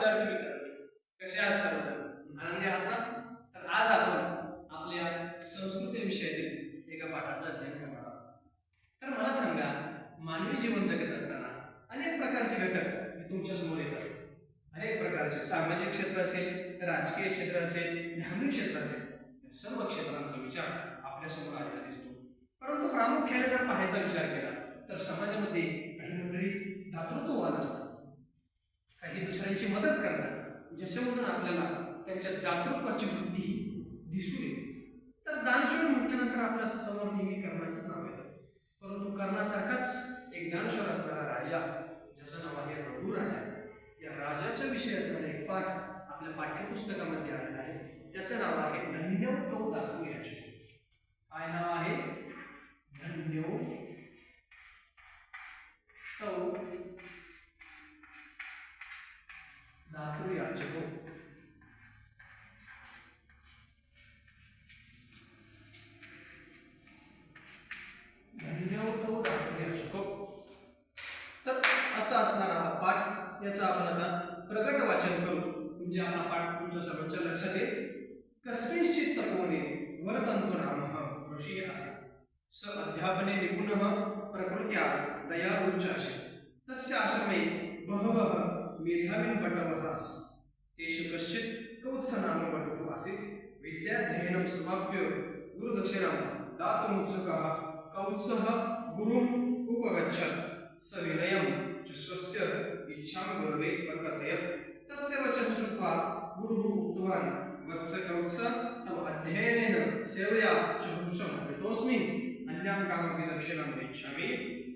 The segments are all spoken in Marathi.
विद्यार्थी मित्रांनो कसे आहात सर्वजण? आनंदी आहात ना? तर आज आपण आपल्या संस्कृती विषयातील एका पाठाचं अध्ययन करणार आहोत. तर मला सांगा मानवी जीवन जगत असताना अनेक प्रकारचे घटक तुमच्यासमोर येत असतात. अनेक प्रकारचे सामाजिक क्षेत्र असेल राजकीय क्षेत्र असेल धार्मिक क्षेत्र असेल सर्व क्षेत्रांचा विचार आपल्यासमोर आलेला दिसतो. परंतु प्रामुख्याने जर पाहायचा विचार केला तर समाजामध्ये काही मंडळी दातृत्ववान असतात. काही दुसऱ्यांची मदत करतात. ज्याच्यामधून आपल्याला त्यांच्या दातृत्वाची वृद्धी ही दिसून येते. तर दानशूर म्हटल्यानंतर आपल्यासमोर नेहमी कर्णाचंच नाव येतं. परंतु कर्णासारखाच एक दानशूर असणारा राजा ज्याचं नाव आहे रघु राजा या राजाच्या विषयी असणारा एक पाठ आपल्या पाठ्यपुस्तकामध्ये आलेला आहे. त्याचं नाव आहे धन्यव कौ दातू याचे काय नाव आहे? धन्यव धातू याचको. धन्यवतो धातू याचको. तर असा असणारा हा पाठ याचा आपण आता प्रकट वाचन करू. म्हणजे आपला पाठ तुमच्या सर्वांच्या लक्षात येईल. कस्मिंश्चित तपोने वरतंतु नाम ऋषी असे. स अध्यापने निपुणः प्रकृत्या दयालुचाशे तस्य आश्रमे बहवः मेधावीन बटवः आसन् तेषु कश्चित् कौत्स आसीत् विद्याध्ययनं समाप्य गुरुदक्षिणां दातुमुत्सुकः कौत्सः गुरुम् उपगच्छत् स विनयं च स्वस्य इच्छां गुरवे प्रकथयत्. तस्य वचनं श्रुत्वा गुरुः उक्तवान् वत्स कौत्स तव अध्ययनेन सेवया चतुर्षं कृतोऽस्मि अन्यां कामपि दक्षिणां नेच्छामि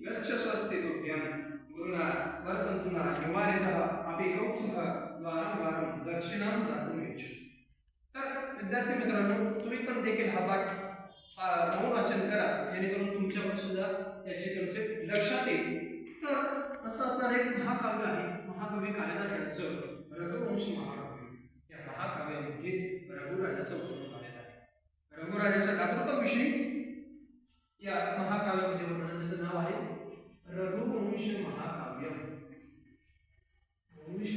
गच्छ स्वस्ति तुभ्यं. गुरुना वर्तन्तु न निवारितः अपि कौत्सः वारं वारं दक्षिणां दातुम् तर विद्यार्थी मित्रांनो तुम्ही पण देखील हा पाठ नऊ वाचन करा जेणेकरून तुमच्यावर सुद्धा याची कन्सेप्ट लक्षात येईल. तर असं असणार एक महाकाव्य आहे महाकवी कालिदास यांचं रघुवंश महाकाव्य. या महाकाव्यामध्ये रघुराजाचं वर्णन आलेलं आहे. रघुराजाच्या दातृत्वाविषयी या महाकाव्यामध्ये वर्णनाचं नाव आहे रघुवंश महाकाव्य. वंश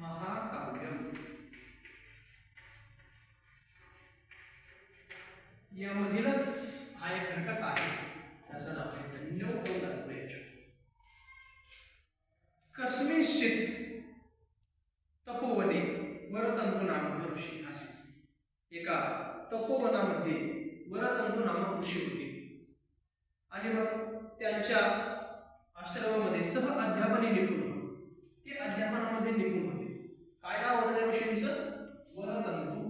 महाकाव्य यामधीलच हा एक घटक आहे त्याचं नाव आहे धन्यवतोदात्मयच कस्मिश्चित तपोवने वरतंतु नामक ऋषी असे एका तपोवनामध्ये वरतंतु नामक ऋषी होते. आणि मग त्यांच्या आश्रमामध्ये सह अध्यापने निघून होते. ते अध्यापनामध्ये निपुण होते काय नाव होतं वरतंतू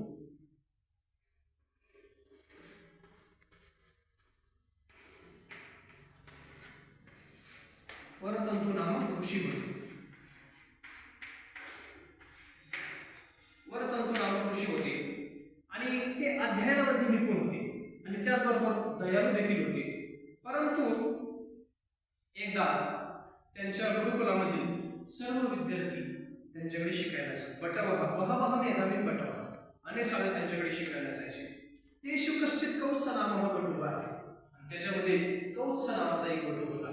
वरतंतू नामक ऋषी होते वरतंतू नामक ऋषी होते. आणि ते अध्ययनामध्ये निपुण होते. आणि त्याचबरोबर दयाळू देखील होते. परंतु एकदा त्यांच्या गुरुकुलामधील सर्व विद्यार्थी त्यांच्याकडे शिकायला असायचे बटवह बहवह मेधावी बटवह अनेक शाळेत त्यांच्याकडे शिकायला असायचे ते शुकश्चित कौत्स नामा बटू असे. आणि त्याच्यामध्ये कौत्स नावाचा एक बटू होता.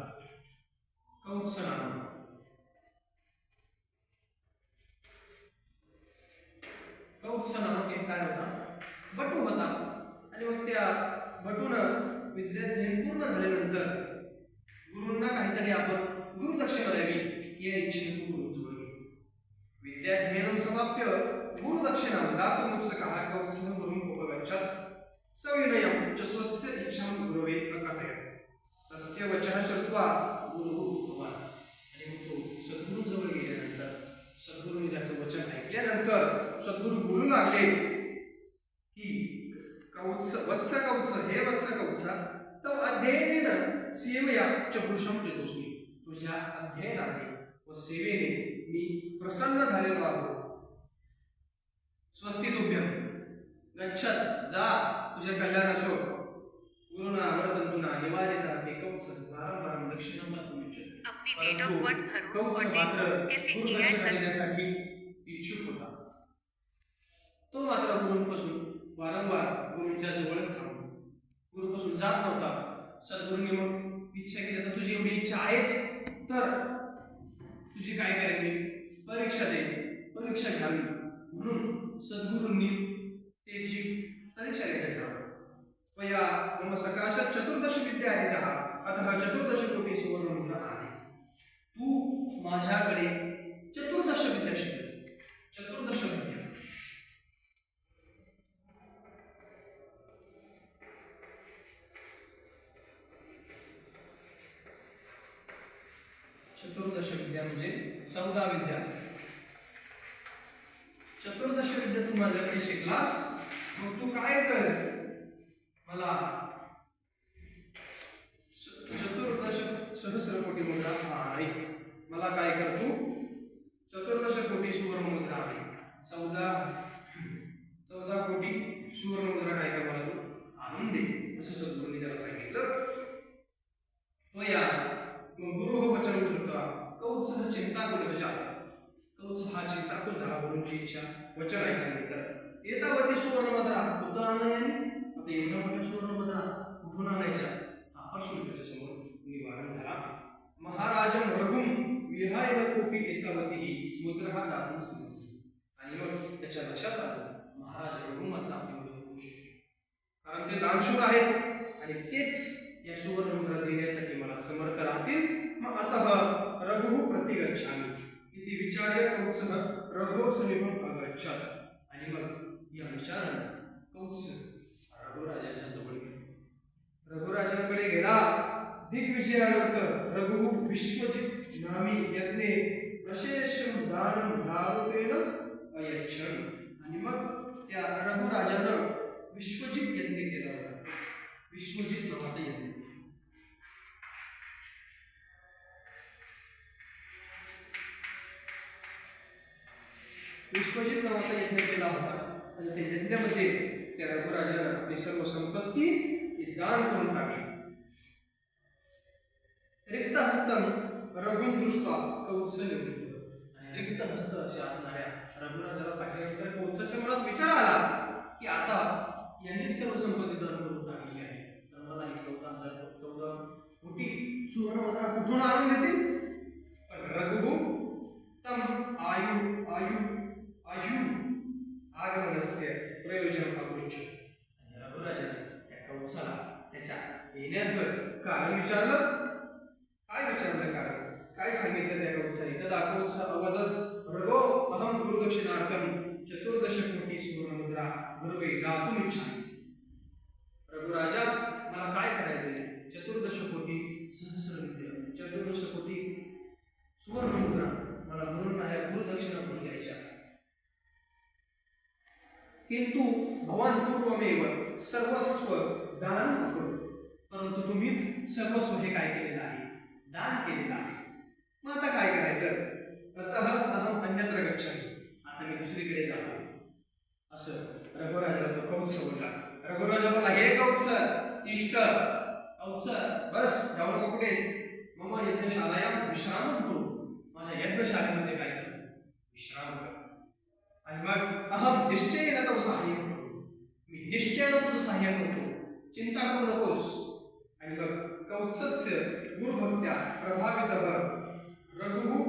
कौत्स नामा कौत्स नामक एक म्हणजे काय होता? बटू होता. आणि मग त्या बटून विद्यार्थ्यांनी पूर्ण झाल्यानंतर गुरूंना काहीतरी आपण गुरुदक्षिणा द्यावी या इच्छेने अध्ययनं समाप्य. गुरुदक्षिणां दातुमुत्सुकः कौत्सः गुरुम् उपगच्छत् सविनयं च स्वस्य इच्छां गुरवे प्रकटयत् तस्य वचः श्रुत्वा गुरुः उक्तवान्. आणि मग तो सद्गुरूजवळ गेल्यानंतर सद्गुरूने त्याचं वचन ऐकल्यानंतर सद्गुरू बोलू लागले की कौत्स वत्स कौत्स हे वत्स कौत्स तव अध्ययनेन सेवया च पुरुषं चतुस्मी तुझ्या अध्ययनाने व सेवेने मी प्रसन्न झालेलो आहो. स्वस्ति तुभ्यं. गच्छत जा तुझे कल्याण असो. गुरुना वर्तंतुना निवारिता हे कौत्स वारंवार दक्षिणा तुम्ही अपनी डेट ऑफ बर्थ भरो कौत्स और मात्र डेट ऐसे किया गुरुदक्षिणा सर देण्यासाठी इच्छुक होता. तो मात्र गुरुंपासून वारंवार गुरुंच्या जवळच थांबतो गुरुपासून जात नव्हता. सद्गुरूंनी मग इच्छा केली तर तुझी एवढी इच्छा आहेच. तर तुझी काय करावी परीक्षा दे. परीक्षा घ्यावी. म्हणून सद्गुरूंनी त्याची परीक्षा घेण्यात वया मम सकाशात चतुर्दश विद्या अधिकः अतः चतुर्दश कोटी सुवर्ण मुद्रा आहे. तू माझ्याकडे चतुर्दश विद्या शिकले चतुर्दश विद्या. चतुर्दश विद्या म्हणजे चौदा विद्या. चतुर्दश विद्या तू माझ्याकडे शिकलास मग तू काय कर? मला चतुर्दश सहस्र कोटी मुद्रा आहे. मला काय कर तू? चतुर्दश कोटी सुवर्ण मुद्रा आहे. चौदा चौदा कोटी सुवर्ण मुद्रा काय कर मला तू? आणून दे. असं सद्गुरूंनी त्याला सांगितलं. तो या. मग गुरु हो वचन श्रुत्वा कौत्स चिंताकुल जात कौत्स हा चिंताकुल झाला गुरुंची इच्छा वचन ऐकल्यानंतर येतावती सुवर्ण मुद्रा कुठं आणण्याने आता एवढ्या मोठ्या म्हणजे सुवर्ण कुठून आणायच्या हा प्रश्न त्याच्यासमोर निवारण झाला. महाराजम रघुम विहाय न कोपी एतावती ही मुद्रा हा दातून आणि मग त्याच्या लक्षात आलं महाराज रघुमधला आपली मुलं खुश कारण ते दानशूर आहेत. आणि तेच या सुवर्ण मुद्रा देण्यासाठी मला समर्थ राहतील. मग आता रघु प्रतिगच्छामी इति विचार्य कौत्सः रघो समीपम अगच्छत. आणि मग या विचारानं कौत्स रघुराजाच्या जवळ गेला. रघुराजांकडे गेला. दिग्विजयानंतर रघु विश्वजित नामी यज्ञे अशेष दानम दारुतेन अयच्छन. आणि मग त्या रघुराजानं विश्वजित यज्ञ केला होता. विश्वजित नावाचा यज्ञ. विश्वजित नावाचा यज्ञ केला होता. आणि त्या यज्ञामध्ये त्या रघुराजानं आपली सर्व संपत्ती दान करून टाकली. रिक्त हस्तम रघुन दृष्टा कौत्स रिक्त हस्त असे असणाऱ्या रघुराजाला पाहिल्यानंतर कौचाच्या मनात विचार आला की आता यांनी सर्व संपत्ती दान करून टाकलेली आहे. तर मला ही चौदा हजार चौदा कोटी सुवर्ण कुठून आणून देतील? रघु तम आयु आयु आगमनस्य प्रयोजन अकुरुच आणि रघुराजाने त्या त्याच्या येण्याचं कारण विचारलं. काय विचारलं कारण? काय सांगितलं त्या कौसाने तदा कौस अवदत रघो अहम गुरुदक्षिणार्थम चतुर्दश कोटी सुवर्ण मुद्रा गुरुवे दातुम इच्छामि. रघुराजा मला काय करायचंय? चतुर्दश कोटी सहस्र विद्या चतुर्दश कोटी सुवर्ण मुद्रा मला गुरु या गुरुदक्षिणा म्हणून द्यायच्या किंतु भवान पूर्वमेव सर्वस्व दान अकरो परंतु तुम्ही सर्वस्व हे काय केलेलं आहे? दान केलेलं आहे. मग आता काय करायचं? अतः अहम अन्यत्र गच्छामि. आता मी दुसरीकडे जातो. असं रघुराजाला तो कौत्स बोलला. रघुराजा बोलला हे कौत्स इष्ट कौत्स बस जाऊ नको कुठेस मम यज्ञशालाया विश्राम करू माझ्या यज्ञशाळेमध्ये काय करतो विश्राम कर. आणि मग अहम निश्चयेन तो सहाय्य करतो मी निश्चयानं तुझं सहाय्य करतो चिंता करू नकोस. आणि मग कौत्सस्य गुरुभक्त्या प्रभावितः रघु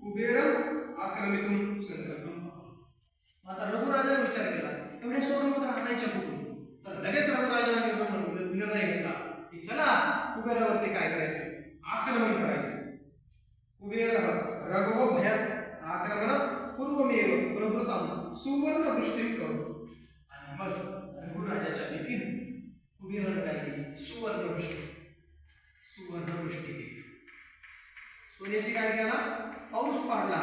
कुबेरम आक्रमितुम संकल्पम मग आता रघुराजाने विचार केला. एवढ्या सुवर्णमुद्रा आणायच्या कुठून? तर लगेच रघुराजाने निर्णय निर्णय घेतला. की चला कुबेरावरती काय करायचं? आक्रमण करायचं. कुबेर रघो भयात आक्रमणात पूर्वमेव प्रभृताम सुवर्ण वृष्टी करू आणि मग रघुराजाच्या भीतीने कुबेराने काय केली सुवर्ण सुवर्णवृष्टी सुवर्ण वृष्टी केली. सोन्याची काय केला पाऊस पाडला.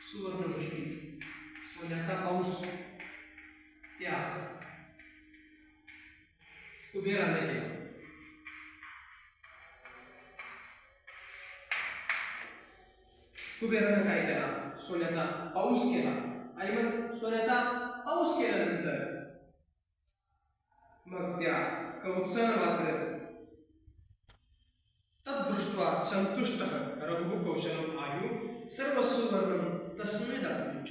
सुवर्णवृष्टी सोन्याचा पाऊस त्या कुबेराने केला. कुबेरानं काय केला? सोन्याचा पाऊस केला. आणि मग सोन्याचा पाऊस केल्यानंतर मग त्या कौत्सानं मात्र तद्दृष्ट्वा संतुष्ट रघु कौशलम आयु सर्व सुवर्णम तस्मे दातुंच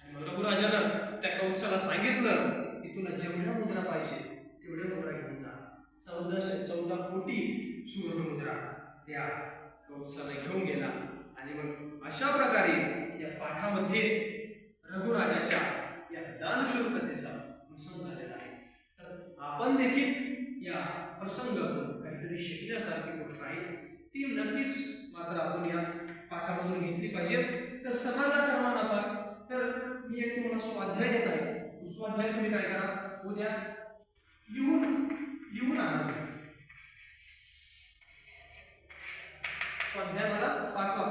आणि मग रघुराजानं त्या कौत्साला सांगितलं की तुला जेवढ्या मुद्रा पाहिजे तेवढ्या मुद्रा घेऊन जा. चौदाशे चौदा कोटी सुवर्ण मुद्रा त्या कौत्साला घेऊन गेला. आणि मग अशा प्रकारे या पाठामध्ये रघुराजाच्या या दानशूर कथेचा प्रसंग आलेला आहे. तर आपण देखील या प्रसंगातून काहीतरी शिकण्यासारखी गोष्ट आहे. ती नक्कीच मात्र आपण या पाठामधून घेतली पाहिजे. तर समजला सर्वांना पाठ तर मी एक तुम्हाला स्वाध्याय देत आहे. स्वाध्याय तुम्ही काय करा? उद्या लिहून लिहून आणा. स्वाध्याय मला पाठवा.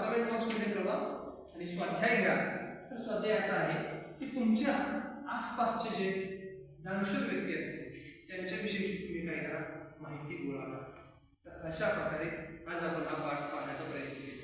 आणि स्वाध्याय घ्या. तर स्वाध्याय असा आहे की तुमच्या आसपासचे जे ज्ञानशूर व्यक्ती असतील त्यांच्याविषयी तुम्ही काय करा माहिती गोळा करा. तर अशा प्रकारे आज आपण हा पाठ पाहण्याचा प्रयत्न केला.